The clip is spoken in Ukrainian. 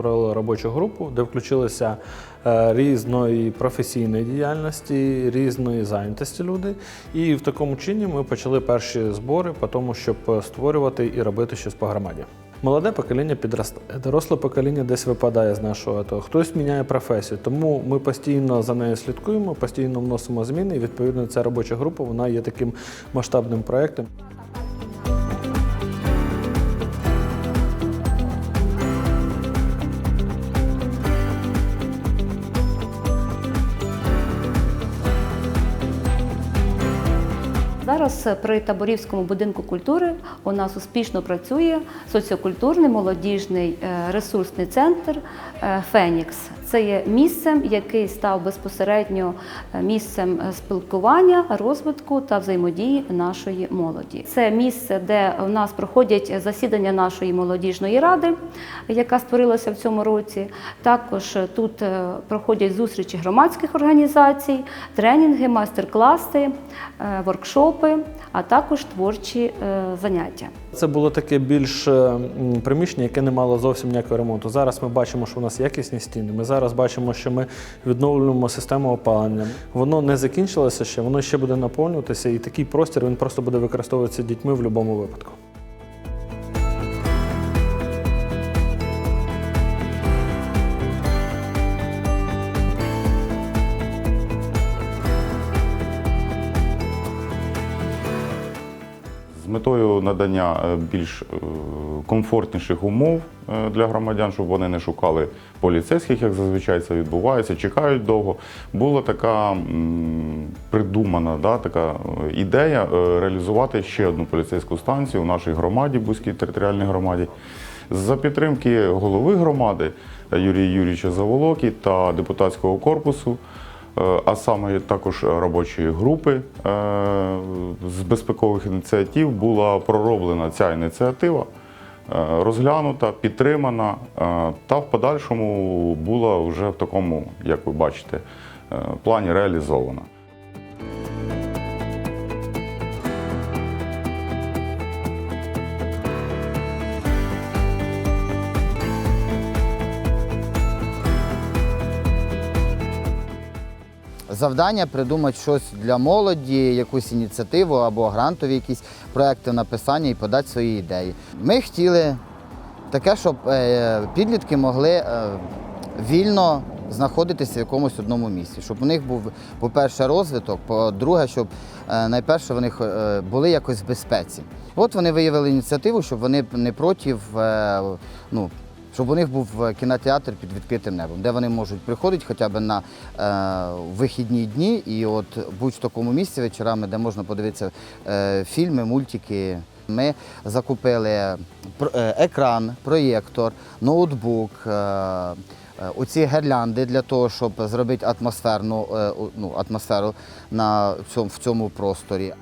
створили робочу групу, де включилися е, різної професійної діяльності, різної зайнятості люди. І в такому чині ми почали перші збори по тому, щоб створювати і робити щось по громаді. Молоде покоління підростає, доросле покоління десь випадає з нашого АТО, хтось міняє професію. Тому ми постійно за нею слідкуємо, постійно вносимо зміни. І відповідно ця робоча група вона є таким масштабним проєктом. Зараз при Таборівському будинку культури у нас успішно працює соціокультурний молодіжний е, ресурсний центр е, Фенікс. Це є місцем, який став безпосередньо е, місцем спілкування, розвитку та взаємодії нашої молоді. Це місце, де у нас проходять засідання нашої молодіжної ради, яка створилася в цьому році. Також тут проходять зустрічі громадських організацій, тренінги, майстер-класи, е, воркшопи, а також творчі е, заняття. Це було таке більш е, приміщення, яке не мало зовсім ніякого ремонту. Зараз ми бачимо, що у нас якісні стіни. Ми зараз бачимо, що ми відновлюємо систему опалення. Воно не закінчилося ще, воно ще буде наповнюватися, і такий простір він просто буде використовуватися дітьми в будь-якому випадку. Метою надання е, більш е, комфортніших умов е, для громадян, щоб вони не шукали поліцейських, як зазвичай це відбувається, чекають довго. Була така придумана да, така ідея реалізувати ще одну поліцейську станцію у нашій громаді, Бузькій територіальній громаді. За підтримки голови громади Юрія Юрійовича Заволокі та депутатського корпусу. Е, а саме також робочої групи е, з безпекових ініціатив була пророблена ця ініціатива, е, розглянута, підтримана та в подальшому була вже в такому, як ви бачите, плані реалізована. Завдання придумати щось для молоді, якусь ініціативу або грантові якісь проекти написання і подати свої ідеї. Ми хотіли таке, щоб е, підлітки могли е, вільно знаходитися в якомусь одному місці, щоб у них був, по-перше, розвиток, по-друге, щоб е, найперше вони були якось в безпеці. От вони виявили ініціативу, щоб вони не проти, ну, щоб у них був кінотеатр під відкритим небом, де вони можуть приходити хоча б на е, вихідні дні і от будь в такому місці вечорами, де можна подивитися е, фільми, мультики. Ми закупили е, екран, проєктор, ноутбук, е, е, оці гірлянди для того, щоб зробити атмосферну е, ну, атмосферу на цьому, в цьому просторі.